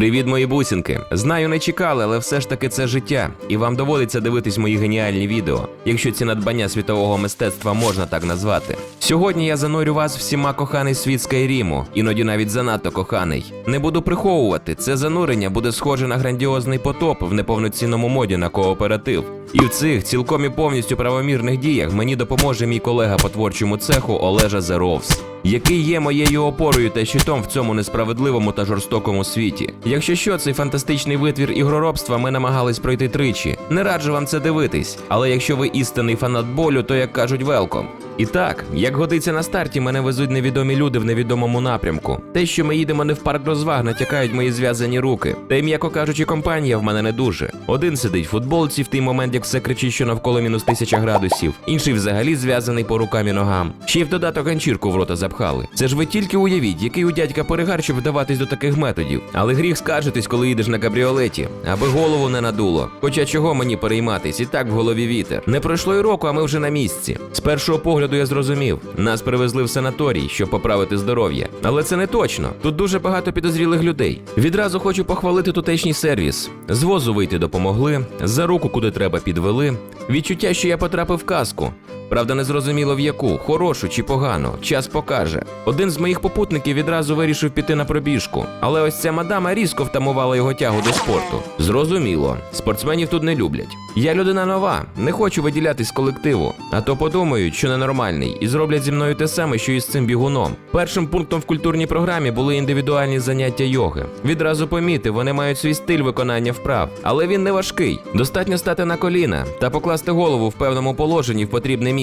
Привіт, мої бусінки. Знаю, не чекали, але все ж таки це життя, і вам доводиться дивитись мої геніальні відео, якщо ці надбання світового мистецтва можна так назвати. Сьогодні я занурю вас всіма коханий світ Скайріму, іноді навіть занадто коханий. Не буду приховувати, це занурення буде схоже на грандіозний потоп в неповноцінному моді на кооператив. І в цих цілком і повністю правомірних діях мені допоможе мій колега по творчому цеху Олежа Зеровс, який є моєю опорою та щитом в цьому несправедливому та жорстокому світі. Якщо що, цей фантастичний витвір ігроробства ми намагались пройти тричі. Не раджу вам це дивитись, але якщо ви істинний фанат болю, то як кажуть, велком. І так, як годиться на старті, мене везуть невідомі люди в невідомому напрямку. Те, що ми їдемо не в парк розваг, натякають мої зв'язані руки. Та й, м'яко кажучи, компанія в мене не дуже. Один сидить в футболці в той момент, як все кричить, що навколо мінус тисяча градусів, інший взагалі зв'язаний по рукам і ногам. Ще й в додаток ганчірку в рота запхали. Це ж ви тільки уявіть, який у дядька перегар, щоб вдаватись до таких методів. Але гріх скаржитись, коли їдеш на кабріолеті, аби голову не надуло. Хоча чого мені перейматись, і так в голові вітер. Не пройшло й року, а ми вже на місці. З першого погляду я зрозумів, нас привезли в санаторій, щоб поправити здоров'я. Але це не точно. Тут дуже багато підозрілих людей. Відразу хочу похвалити тутешній сервіс. З возу вийти допомогли, за руку куди треба підвели. Відчуття, що я потрапив в казку. Правда, не зрозуміло в яку, хорошу чи погану, час покаже. Один з моїх попутників відразу вирішив піти на пробіжку, але ось ця мадама різко втамувала його тягу до спорту. Зрозуміло, спортсменів тут не люблять. Я людина нова, не хочу виділятись з колективу, а то подумають, що ненормальний, і зроблять зі мною те саме, що і з цим бігуном. Першим пунктом в культурній програмі були індивідуальні заняття йоги. Відразу помітив, вони мають свій стиль виконання вправ, але він не важкий. Достатньо стати на коліна та покласти голову в певному положенні в потрібне місце.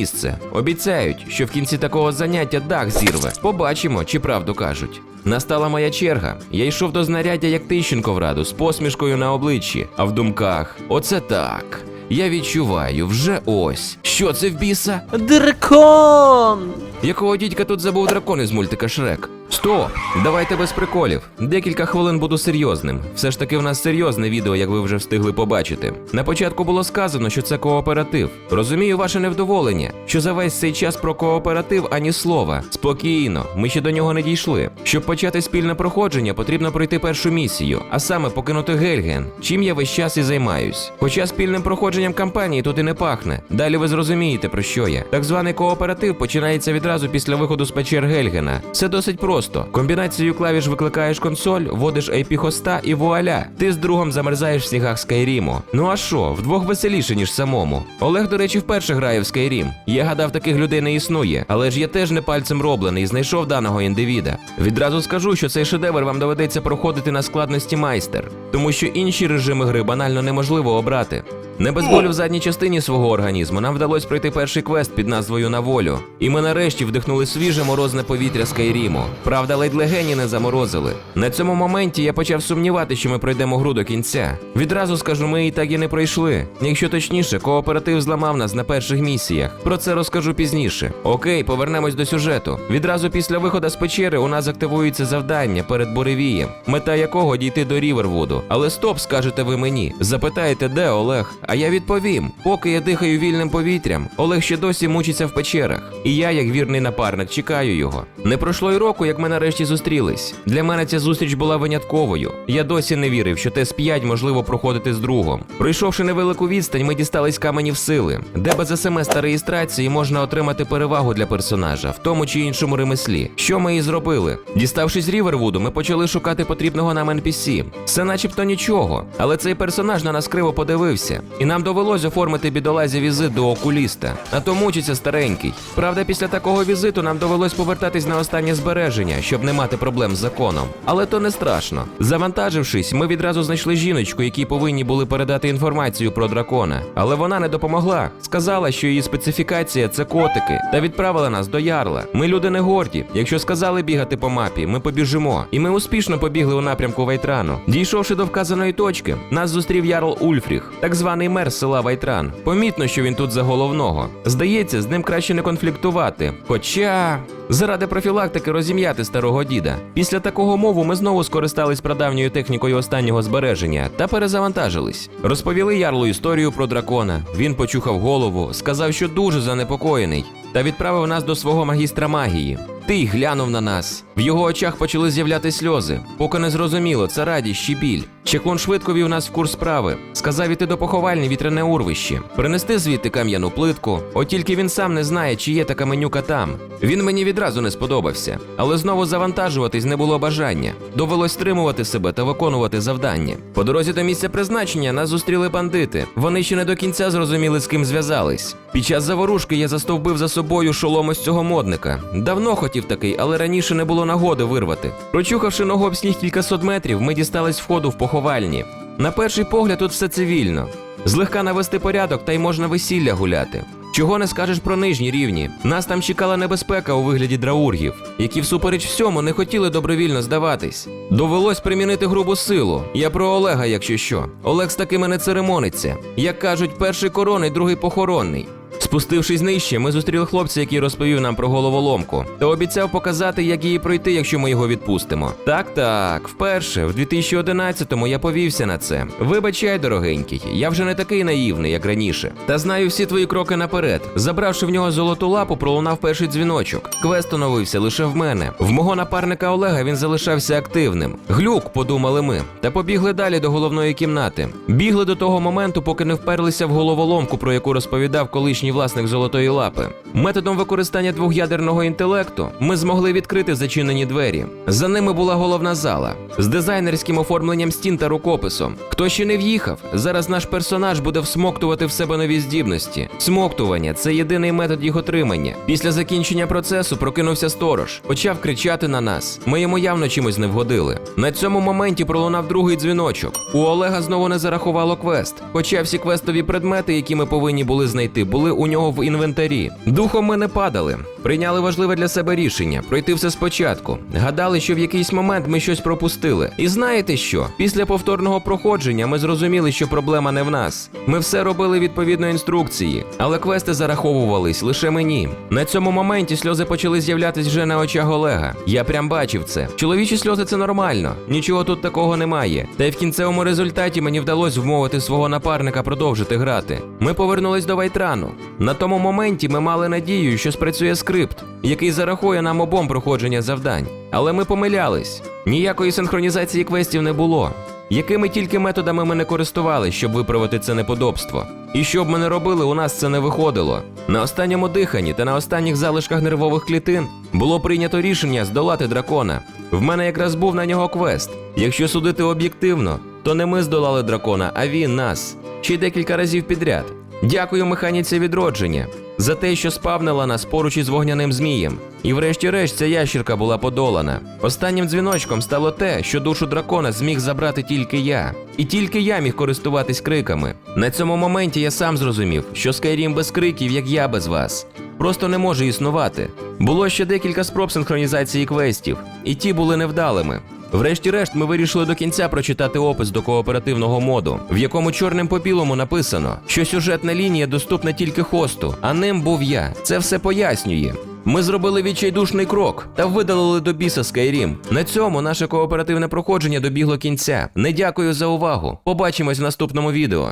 Обіцяють, що в кінці такого заняття дах зірве. Побачимо, чи правду кажуть. Настала моя черга. Я йшов до знаряддя як Тищенко в раду з посмішкою на обличчі, а в думках оце так. Я відчуваю, вже ось. Що це в біса? Дракон! Якого дідька тут забув дракон із мультика Шрек? Стоп! Давайте без приколів. Декілька хвилин буду серйозним. Все ж таки в нас серйозне відео, як ви вже встигли побачити. На початку було сказано, що це кооператив. Розумію ваше невдоволення, що за весь цей час про кооператив ані слова. Спокійно, ми ще до нього не дійшли. Щоб почати спільне проходження, потрібно пройти першу місію, а саме покинути Гельген, чим я весь час і займаюсь. Хоча спільним проходженням кампанії тут і не пахне. Далі ви зрозумієте про що я. Так званий кооператив починається відразу після виходу з печер Гельгена. Все досить просто. Комбінацією клавіш викликаєш консоль, вводиш IP хоста і вуаля. Ти з другом замерзаєш в снігах Скайріму. Ну а що, вдвох веселіше, ніж самому. Олег, до речі, вперше грає в Скайрім. Я гадав, таких людей не існує, але ж я теж не пальцем роблений і знайшов даного індивіда. Відразу скажу, що цей шедевр вам доведеться проходити на складності майстер, тому що інші режими гри банально неможливо обрати. Не без болю в задній частині свого організму нам вдалося пройти перший квест під назвою На волю. І ми нарешті вдихнули свіже морозне повітря Скайріму. Правда, ледь легені не заморозили. На цьому моменті я почав сумнівати, що ми пройдемо гру до кінця. Відразу скажу, ми і так і не пройшли. Якщо точніше, кооператив зламав нас на перших місіях. Про це розкажу пізніше. Окей, повернемось до сюжету. Відразу після виходу з печери у нас активується завдання перед буревієм, мета якого дійти до Рівервуду. Але стоп, скажете ви мені. Запитаєте, де Олег? А я відповім: поки я дихаю вільним повітрям, Олег ще досі мучиться в печерах. І я, як вірний напарник, чекаю його. Не пройшло й року, як ми нарешті зустрілись. Для мене ця зустріч була винятковою. Я досі не вірив, що тест 5 можливо проходити з другом. Пройшовши невелику відстань, ми дістались каменів сили, де без смс та реєстрації можна отримати перевагу для персонажа в тому чи іншому ремеслі. Що ми і зробили? Діставшись з Рівервуду, ми почали шукати потрібного нам NPC. Це начебто нічого, але цей персонаж на нас криво подивився, і нам довелось оформити бідолазі візит до окуліста. А то мучиться старенький. Правда, після такого візиту нам довелось повертатись на останнє збереження, щоб не мати проблем з законом. Але то не страшно. Завантажившись, ми відразу знайшли жіночку, якій повинні були передати інформацію про дракона. Але вона не допомогла. Сказала, що її специфікація це котики, та відправила нас до ярла. Ми люди не горді. Якщо сказали бігати по мапі, ми побіжимо. І ми успішно побігли у напрямку Вайтрану. Дійшовши до вказаної точки, нас зустрів ярл Ульфріх, так званий мер села Вайтран. Помітно, що він тут за головного. Здається, з ним краще не конфліктувати. Хоча. Заради профілактики розім'яти старого діда. Після такого мову ми знову скористались прадавньою технікою останнього збереження та перезавантажились. Розповіли ярлу історію про дракона. Він почухав голову, сказав, що дуже занепокоєний, та відправив нас до свого магістра магії. Ти глянув на нас. В його очах почали з'являти сльози. Поки не зрозуміло, це радість чи біль. Чеклун швидко вів нас в курс справи. Сказав іти до поховальні вітряне урвище, принести звідти кам'яну плитку. От тільки він сам не знає, чи є та каменюка там. Він мені відразу не сподобався, але знову завантажуватись не було бажання. Довелось стримувати себе та виконувати завдання. По дорозі до місця призначення нас зустріли бандити. Вони ще не до кінця зрозуміли, з ким зв'язались. Під час заворушки я застовбив за собою шолом ось цього модника. Давно хотів такий, але раніше не було нагоди вирвати. Прочухавши ногу об сніг кількасот метрів, ми дістались входу в поховальні. На перший погляд тут все цивільно. Злегка навести порядок, та й можна весілля гуляти. Чого не скажеш про нижні рівні? Нас там чекала небезпека у вигляді драургів, які всупереч всьому не хотіли добровільно здаватись. Довелось примінити грубу силу. Я про Олега, якщо що. Олег з такими не церемониться. Як кажуть, перший коронний, другий похоронний. Спустившись нижче, ми зустріли хлопця, який розповів нам про головоломку, та обіцяв показати, як її пройти, якщо ми його відпустимо. Так, так, вперше, в 2011-му я повівся на це. Вибачай, дорогенький, я вже не такий наївний, як раніше. Та знаю всі твої кроки наперед. Забравши в нього золоту лапу, пролунав перший дзвіночок. Квест оновився лише в мене. В мого напарника Олега він залишався активним. Глюк, подумали ми, та побігли далі до головної кімнати. Бігли до того моменту, поки не вперлися в головоломку, про яку розповідав колишній власник золотої лапи. Методом використання двох'ядерного інтелекту ми змогли відкрити зачинені двері. За ними була головна зала з дизайнерським оформленням стін та рукописом. Хто ще не в'їхав, зараз наш персонаж буде всмоктувати в себе нові здібності. Смоктування це єдиний метод їх отримання. Після закінчення процесу прокинувся сторож, почав кричати на нас. Ми йому явно чимось не вгодили. На цьому моменті пролунав другий дзвіночок. У Олега знову не зарахувало квест. Хоча всі квестові предмети, які ми повинні були знайти, були у нього в інвентарі. Духом ми не падали. Прийняли важливе для себе рішення пройти все спочатку. Гадали, що в якийсь момент ми щось пропустили. І знаєте що? Після повторного проходження ми зрозуміли, що проблема не в нас. Ми все робили відповідно інструкції, але квести зараховувались лише мені. На цьому моменті сльози почали з'являтись вже на очах Олега. Я прям бачив це. Чоловічі сльози це нормально, нічого тут такого немає. Та й в кінцевому результаті мені вдалося вмовити свого напарника продовжити грати. Ми повернулись до Вайтрану. На тому моменті ми мали надію, що спрацює скрипт, який зарахує нам обом проходження завдань. Але ми помилялись. Ніякої синхронізації квестів не було. Якими тільки методами ми не користували, щоб виправити це неподобство. І що б ми не робили, у нас це не виходило. На останньому диханні та на останніх залишках нервових клітин було прийнято рішення здолати дракона. В мене якраз був на нього квест. Якщо судити об'єктивно, то не ми здолали дракона, а він нас. Ще декілька разів підряд. Дякую механіці відродження за те, що спавнила нас поруч із вогняним змієм. І врешті-решт ця ящірка була подолана. Останнім дзвіночком стало те, що душу дракона зміг забрати тільки я. І тільки я міг користуватись криками. На цьому моменті я сам зрозумів, що Скайрім без криків, як я без вас, просто не може існувати. Було ще декілька спроб синхронізації квестів, і ті були невдалими. Врешті-решт, ми вирішили до кінця прочитати опис до кооперативного моду, в якому чорним по білому написано, що сюжетна лінія доступна тільки хосту, а ним був я. Це все пояснює. Ми зробили відчайдушний крок та видалили до біса Skyrim. На цьому наше кооперативне проходження добігло кінця. Не дякую за увагу. Побачимось в наступному відео.